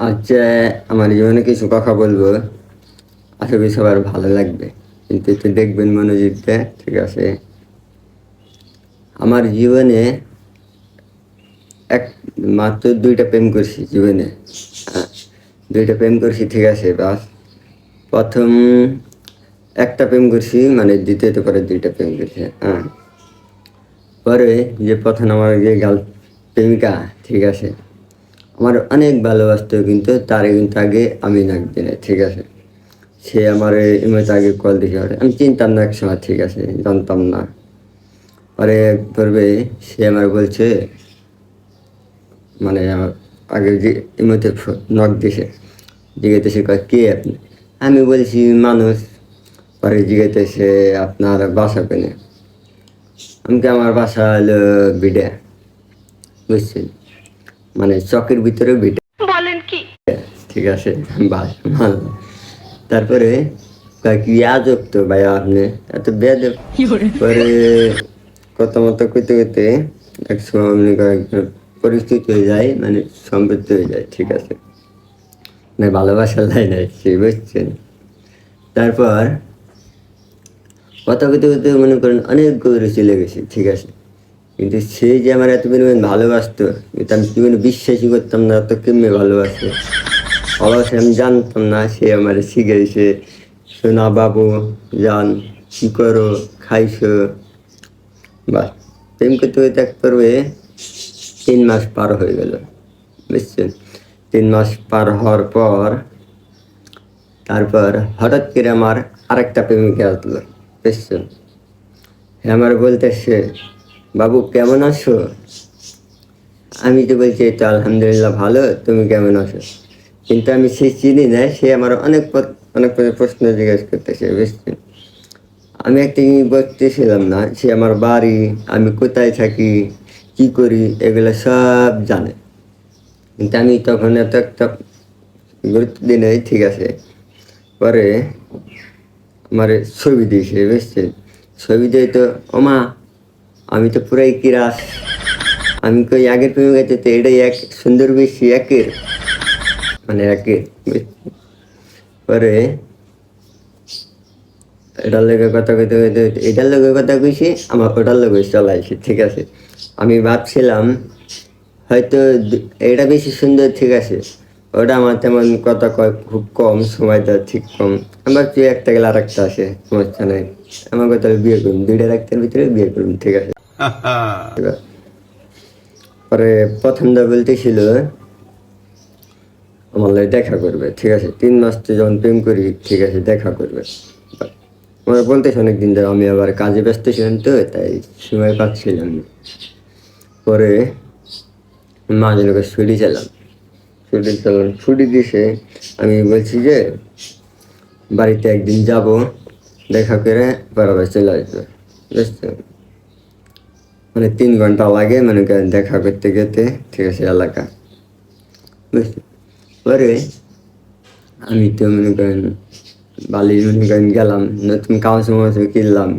আচ্ছা আমার জীবনে কিছু কথা বলব। আশা করি সবার ভালো লাগবে। কিন্তু একটু দেখবেন দিয়ে ঠিক আছে? আমার জীবনে এক, মাত্র দুইটা প্রেম করছি জীবনে। দুইটা প্রেম করছি, ঠিক আছে? বাস। প্রথম একটা প্রেম করছি মানে দ্বিতীয়ত পরে দুইটা প্রেম করছি হ্যাঁ। পরে যে প্রথম আমার যে গার্ল প্রেমিকা, ঠিক আছে? আমার অনেক ভালোবাসতো কিন্তু তারে কিন্তু আগে আমি নাক দিনে ঠিক আছে? সে আমার এমনিতে আগে কল দিকে আমি চিনতাম না এক সময় ঠিক আছে, জানতাম না। পরে করবে সে আমার বলছে মানে আগে যে এমনিতে নখ দিছে, জিজ্ঞাসা কয় কে আপনি? আমি বলছি, মানুষ। পরে জিজ্ঞাসা আপনার বাসা পেনে আমাকে আমার বাসা হলো বিডে। বুঝছেন? মানে চকের ভিতরে বিডে বলেন কি? ঠিক আছে বাস মানলাম তারপরে কি আজব তো ভাই আপনি? এত বেদব পরে কত মতো করতে করতে এক সময় মনে পরিস্থিতি হয়ে যায় মানে সম্পত্তি হয়ে যায় ঠিক আছে। মানে ভালোবাসার লাইন আসছে বুঝছেন। তারপর কথা করতে করতে মনে করেন অনেক গভীরে চলে গেছে ঠিক আছে। কিন্তু সে যে আমার এত পরিমাণ ভালোবাসতো, এটা আমি জীবনে বিশ্বাসই করতাম না এত কেমনি ভালোবাসে অবশ্যই আমি জানতাম না সে আমার শিখেছে সোনা বাবু, জান, কি করো, খাইছো? বাস প্রেম করতে করতে এক পর্বে তিন মাস পার হয়ে গেল, বুঝছেন? তিন মাস পার হওয়ার পর, তারপর হঠাৎ করে আমার আরেকটা প্রেমিকা আসলো, বুঝছেন? আমার বলতেছে বাবু কেমন আছো? আমি তো বলছি এই আলহামদুলিল্লাহ ভালো তুমি কেমন আছো? কিন্তু আমি সে চিনি না সে আমার অনেক প- অনেক প্রশ্ন জিজ্ঞেস করতেছে বুঝছেন? আমি একটা জিনিস বলতেছিলাম না সে আমার বাড়ি আমি কোথায় থাকি কি করি এগুলো সব জানে। কিন্তু আমি তখন এত একটা গুরুত্ব দিই নাই, ঠিক আছে? পরে আমার ছবি দিয়েছে বুঝছেন? ছবি দিয়ে তো ওমা আমি তো পুরাই কিরাস। আমি কই আগের গেছে তো এটাই এক, সুন্দর বেশি, একের। মানে একের? পরে এটার লোকে কথা কইতে কইতে, এটার লোকে কথা কইছি, আমার ওটার লোকে চলাইছি ঠিক আছে? আমি ভাবছিলাম, হয়তো এটা বেশি সুন্দর, ঠিক আছে? ওটা আমার তেমন কথা কয়, খুব কম সময়টা ঠিক কম। আমার তুই একটা গেলে আর একটা আসে সমস্যা নাই আমার কথা বিয়ে করুন, দুইটা রাখতে ভিতরে বিয়ে করুন, ঠিক আছে? পরে প্রথমটা বলতেছিল আমার লাগে দেখা করবে, ঠিক আছে? তিন মাস তো যখন প্রেম করি, ঠিক আছে, দেখা করবে। আমার বলতেছে ধরে, আমি আবার কাজে ব্যস্ত ছিলাম তো, তাই সময় পাচ্ছিলাম পরে মাঝে লোকের ছুটি চালাম ছুটি চালাম ছুটি দিছে, আমি বলছি যে, বাড়িতে একদিন যাব, দেখা করে বরাবর চলে আসবে, বুঝছ? মানে তিন ঘণ্টা লাগে মানে করেন দেখা করতে গেতে, ঠিক আছে, এলাকা। বুঝছ পরে আমি তো মনে করেন বালি মনে করেন গেলাম, নতুন মাছ কিনলাম,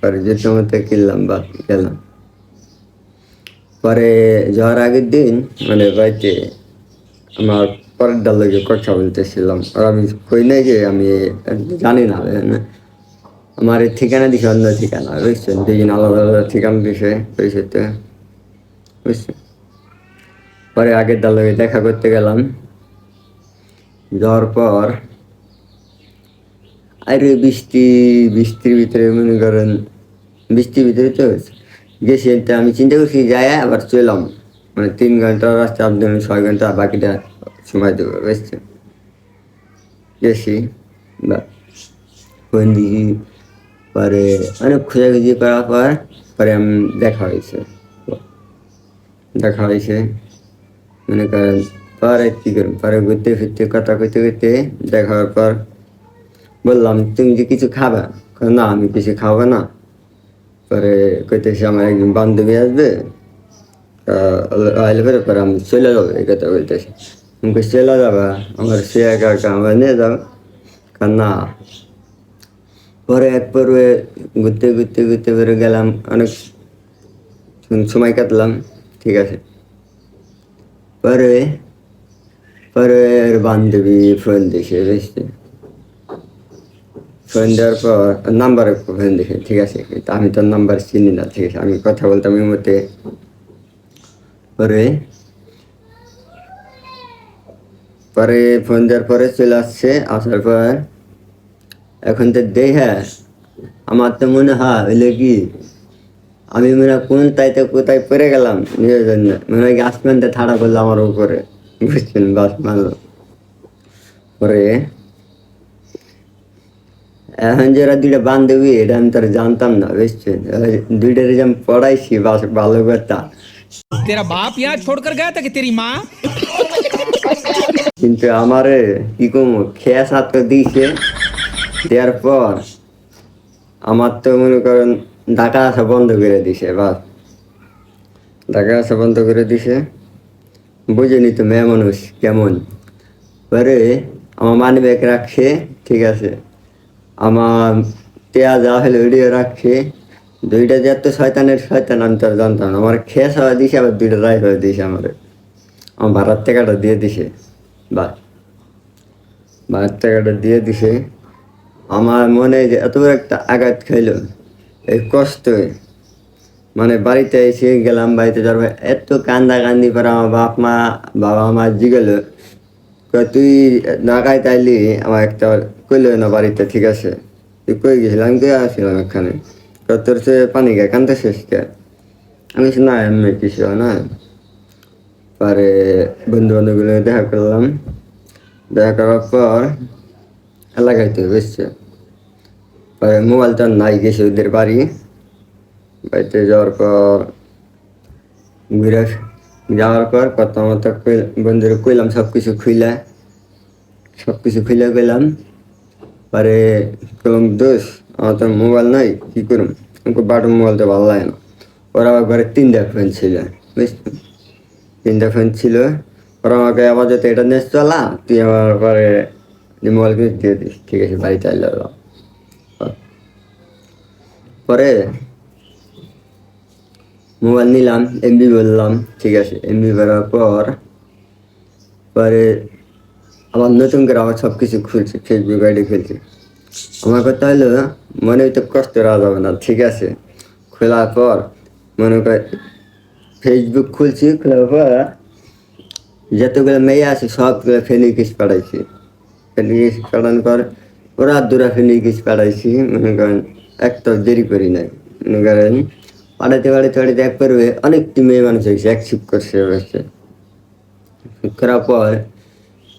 পরে যেতে মতো কিনলাম বা গেলাম। পরে যাওয়ার আগের দিন মানে বাড়িতে আমার পরের ডাল কথা বলতেছিলাম। আর আমি কই নাই যে আমি জানি না। আমার ঠিকানা দিছে, অন্য ঠিকানা, বুঝছেন? দুজন আলাদা আলাদা ঠিকানা দিছে বুঝছে তো বুঝছেন? পরে আগের লোকে দেখা করতে গেলাম। যাওয়ার পর আরে বৃষ্টি, বৃষ্টির ভিতরে মনে করেন, বৃষ্টির ভিতরে তো গেছি আমি চিন্তা করছি যাই আবার চলাম মানে তিন ঘণ্টা রাস্তা আপনি ছয় ঘণ্টা, বাকিটা সময় দেবো, বুঝছেন? গেছি, বা পরে অনেক খোঁজাখুঁজি করার পর পরে দেখা হয়েছে। দেখা হয়েছে। মনে করেন পরে কী করুন পরে ঘুরতে ফিরতে কথা করতে কইতে দেখা হওয়ার পর বললাম তুমি যে কিছু খাবে? না আমি কিছু খাব না। পরে কইতেছে আমার একজন বান্ধবী আসবে। আইলে পরে পরে আমি চলে যাব এই কথা বলতেছে। আমি কই, চলে যাবা? আমার সে একা একা আমার নিয়ে কয়, না। পরে এক পরে ঘুরতে ঘুরতে ঘুরতে পরে গেলাম। অনেক সময় কাটলাম, ঠিক আছে। পরে পরে বান্ধবী ফোন দেখে বুঝতে ফোন দেওয়ার পর নাম্বার ফোন দেখে ঠিক আছে। আমি তো নাম্বার চিনি না, ঠিক আছে। আমি কথা বলতাম এই মতে পরে পরে ফোন দেওয়ার পরে চলে আসছে, আসার পর এখন তো দেহ আমার তো মনে হয় হইলে কি আমি মনে হয় কোন তাইতে কোথায় পড়ে গেলাম নিজের জন্য। মনে হয় আসমানটা থাড়া করল আমার উপরে। বুঝছেন বাস মারলো পরে এখন যে ওরা দুইটা বান্ধবী এটা আমি তার জানতাম না বুঝছেন? দুইটা রেজাম পড়াইছি বাস ভালো করতাম তেরা বাপ ইয়া ছোড় কর গয়া তাকে তেরি মা কিন্তু আমারে কি কম খেয়া সাত দিয়েছে। দেওয়ার পর আমার তো মনে করেন ঢাকা আসা বন্ধ করে দিছে, বাস। ঢাকা আসা বন্ধ করে দিছে। বুঝেনি তো মেয়ে মানুষ কেমন। পরে আমার মানি ব্যাগ রাখছে, ঠিক আছে। আমার তেয়া যা ওইডিও রাখছে। দুইটা যে এত শয়তানের শয়তান, আমি তো জানতাম আমার খেয়ে খাওয়া দিছে, আবার দুইটা রায় হয়ে দিয়েছে আমার। আমার ভাড়ার টাকাটা দিয়ে দিছে। বা ভাড়ার টাকাটা দিয়ে দিছে। আমার মনে যে এত বড় একটা আঘাত খাইলো, এই কষ্ট মানে বাড়িতে এসে গেলাম, বাড়িতে যাওয়ার পর এত কান্দা কান্দি পরে আমার বাপ মা, বাবা মা জিগেল। তুই ঢাকায় তাইলি আমার একটা কইলো না বাড়িতে, ঠিক আছে? তুই কই গেছিলাম কে আসছিলাম এখানে? তোর সে পানি গে কান্দতে শেষ কে? আমি না, এমনি কিছু না। পরে বন্ধু বান্ধবগুলো দেখা করলাম। দেখা করার পর এলাকায় তো বুঝছে? পরে মোবাইলটা নাই, গেছে ওদের বাড়ি। বাড়িতে যাওয়ার পর ঘুরে যাওয়ার পর কথা মতো বন্ধুরে কইলাম সব কিছু খুইলা। সব কিছু খুইলা কইলাম। পরে কলম দোষ, আমার তো মোবাইল নাই, কি করুম? আমাকে বাটন মোবাইল তো ভালো লাগে না। ওরা আমার ঘরে তিনটা ফোন ছিল, বুঝছ? তিনটা ফোন ছিল। ওরা আমাকে আবার যাতে এটা নিয়ে চলা, তুই আমার পরে মোবাইল দিয়ে দিস। ঠিক আছে আইলে পরে মোবাইল নিলাম এমবি বললাম, ঠিক আছে এমবি করার পর পরে আবার নতুন করে আবার সব কিছু খুলছে ফেসবুক আইডি খুলছে। আমার কথা হলো, মনে তো কষ্ট করা যাবে না, ঠিক আছে। খোলার পর মনে করে ফেসবুক খুলছি, খোলার পর যতগুলো মেয়ে আছে সবগুলো ফেনিকিস পাঠাইছি। মনে করেন একটা দেরি করি নাই। মনে করেন এক মেয়ে মানুষ হয়েছে অ্যাকসেপ্ট করছে করার পর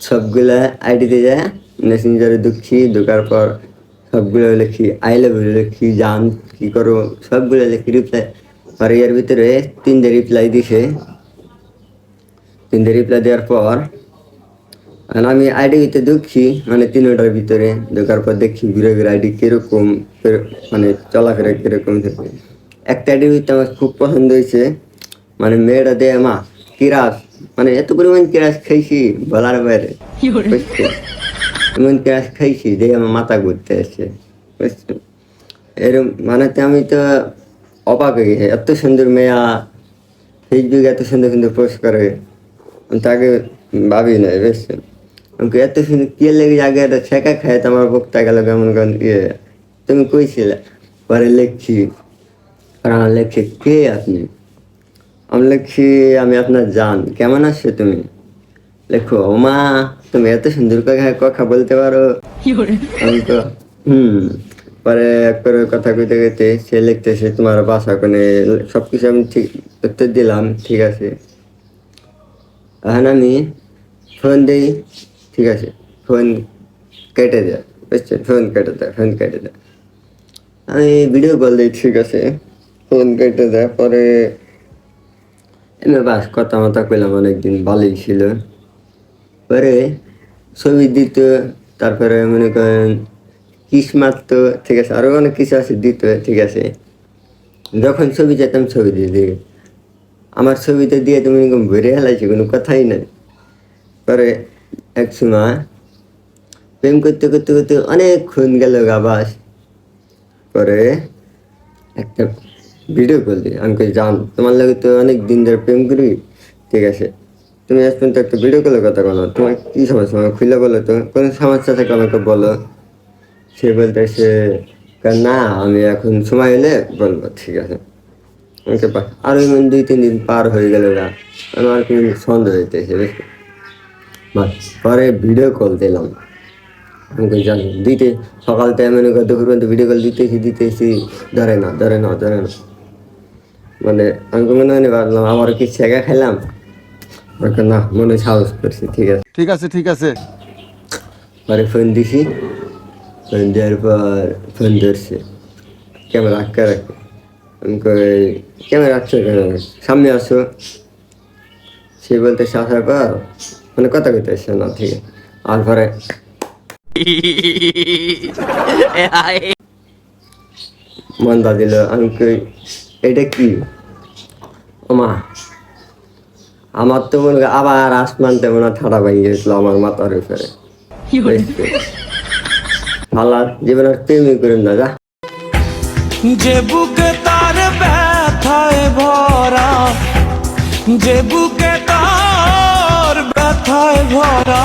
সবগুলা আইডিতে যায় মেসেঞ্জারে ঢুকছি, ঢোকার পর সবগুলো লিখি আই লাভ ইউ লিখি, জান, কি করো সবগুলো লিখি রিপ্লাই আর এর ভিতরে তিনটে রিপ্লাই দিছে। তিনটে রিপ্লাই দেওয়ার পর আর আমি আইডি ভিতরে ঢুকছি মানে তিনটার ভিতরে দেখার পর দেখছি ঘুরে ঘুরে আইডি কীরকম কির- মানে চলাফেরা কীরকম থাকে একটা আইডির ভিতরে আমার খুব পছন্দ হয়েছে মানে মেয়েটা দেয় মা কিরাস মানে এত পরিমাণ কিরাস খাইছি বলার বাইরে? এমন কিরাস খাইছি যে আমার মাথা ঘুরতে আসছে বুঝছ? এরকম মানে তো আমি তো অবাক হয়ে গেছি এত সুন্দর মেয়া ফেসবুকে এত সুন্দর সুন্দর পোস্ট করে তাকে ভাবি নাই বুঝছ? আমাকে এত সুন্দর কে লেগে আগে একটা ছেঁকা খায় তো আমার বক্তা গেল কেমন কেমন ইয়ে। তুমি কইছিলে পরে লিখছি। আর আমার লেখছে কে আপনি? আমি লিখছি আমি আপনার জান কেমন আছো তুমি? লেখো ও মা তুমি এত সুন্দর করে কথা বলতে পারো। আমি তো হুম পরে এক করে কথা কইতে কইতে সে লিখতেছে তোমার বাসা কোনে সবকিছু আমি ঠিক উত্তর দিলাম ঠিক আছে। এখন আমি ফোন দিই ঠিক আছে, ফোন কেটে দেয় বুঝছেন? ফোন কেটে দেয় ফোন কেটে দেয় আমি ভিডিও কল দিই, ঠিক আছে? ফোন কেটে দেয় পরে এমনি বাস কথা মতো কইলাম, অনেকদিন ভালোই ছিল। পরে ছবি দিত, তারপরে মনে করেন কিস মারত ঠিক আছে? আরও অনেক কিছু আছে দিত, ঠিক আছে? যখন ছবি যেতাম ছবি দিয়ে আমার ছবিতে দিয়ে তুমি ভরে হেলাইছি, কোনো কথাই নাই। পরে এক সময় প্রেম করতে করতে করতে অনেক খুন গেল গাবাস পরে একটা ভিডিও কল দিই। আমি জান, তোমার লাগে তো অনেক দিন ধরে প্রেম করি। ঠিক আছে। তুমি আজ পর্যন্ত একটা ভিডিও কলের কথা বলো। তোমার কি সমস্যা? আমাকে খুলে বলো তো। কোনো সমস্যা থাকে আমাকে বলো। সে বলতে সে না, আমি এখন সময় এলে বলব। ঠিক আছে। আমাকে আরও এমন দুই, তিন দিন পার হয়ে গেল না আমার কিন্তু সন্দেহ হইতেছে, বুঝলি? বাস, পরে ভিডিও কল দিলাম আমাকে জানি দিতে সকাল থেকে মনে করে দুপুর পর্যন্ত ভিডিও কল দিতেছি দিতেছি ধরে না ধরে না ধরে না মানে আমি মনে মনে ভাবলাম আমার কি ছেঁকা খেলাম? না মনে সাহস করছি ঠিক আছে। ঠিক আছে ঠিক আছে। পরে ফোন দিছি। ফোন দেওয়ার পর ফোন ধরছে। ক্যামেরা আটকা রাখে। আমি ক্যামেরা রাখছো সামনে আসো। সে বলতে আসার পর মানে কথা কইতে আসছে না ঠিক আর পরে? মন্দা দিল আমি কই এটা কি? ওমা আমার তো মনে হয় আবার আসমান তেমন ঠাড়া ভেঙে গেছিল আমার মাথার উপরে। ভালো জীবনে প্রেমই করেন না যা। যে বুকে তার ব্যথায় ভরা যে বুকে What?